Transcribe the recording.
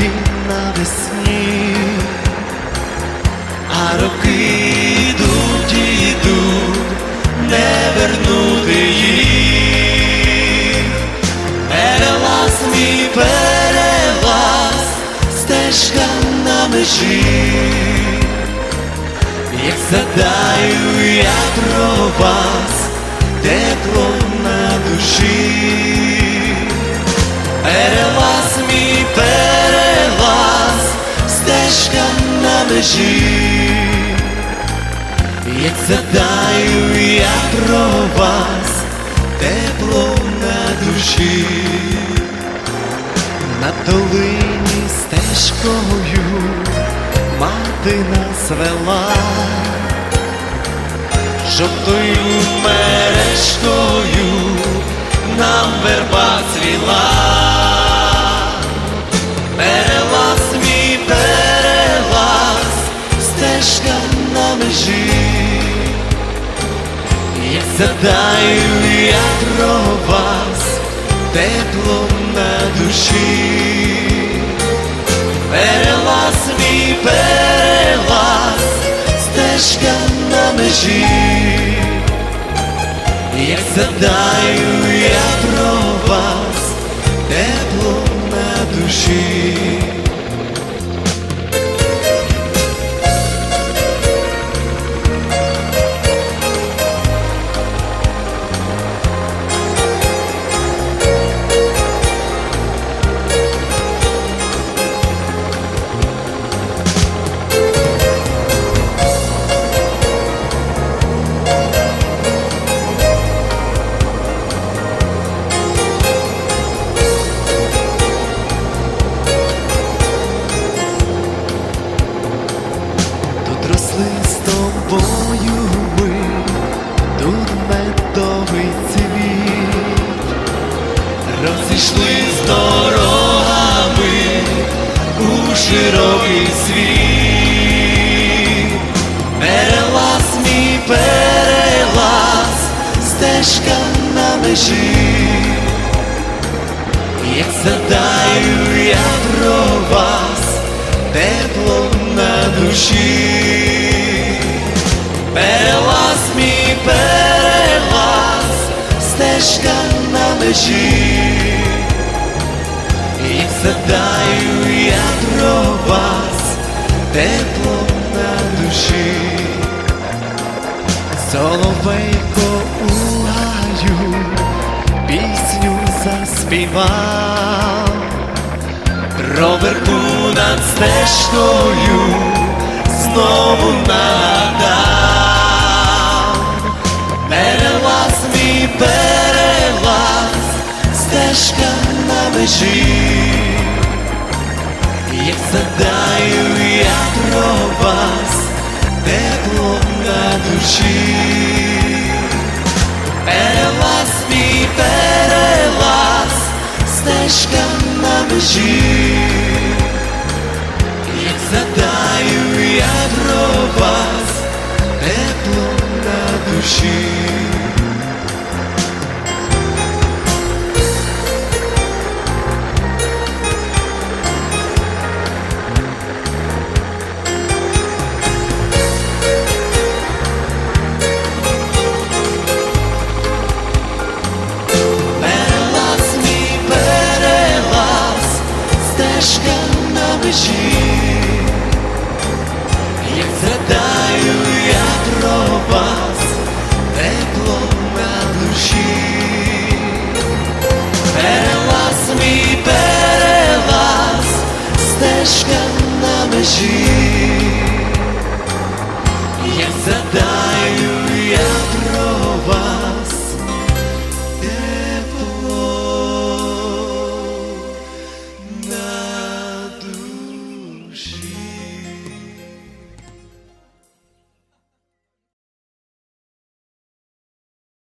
білі навесні, а роки йдуть і йдуть, не вернути їх. Перелаз мій перелаз, стежка на межі, як задаю я про вас, тепло на душі. Перелаз мій стежка на межі, як задаю я про вас, тепло на душі, на долині стежкою мати нас вела, жовтою мережкою нам верба цвіла. На межі, як задаю я про вас, тепло на душі. Перелаз мій перелаз, стежка на межі, як задаю я про вас, тепло на душі. Межі, як задаю я про вас, тепло на душі, перелаз мій перелаз, стежка на межі, як задаю я про вас, тепло на душі, соловейко у пісню заспівав. Про над стежкою знову нагадав Перелаз мій перелаз, стежка на межі, як задаю я про вас, тепло на душі. На стежка на межі, як згадаю я про вас, тепло на душі, перелаз мій перелаз, стежка на межі, як згадаю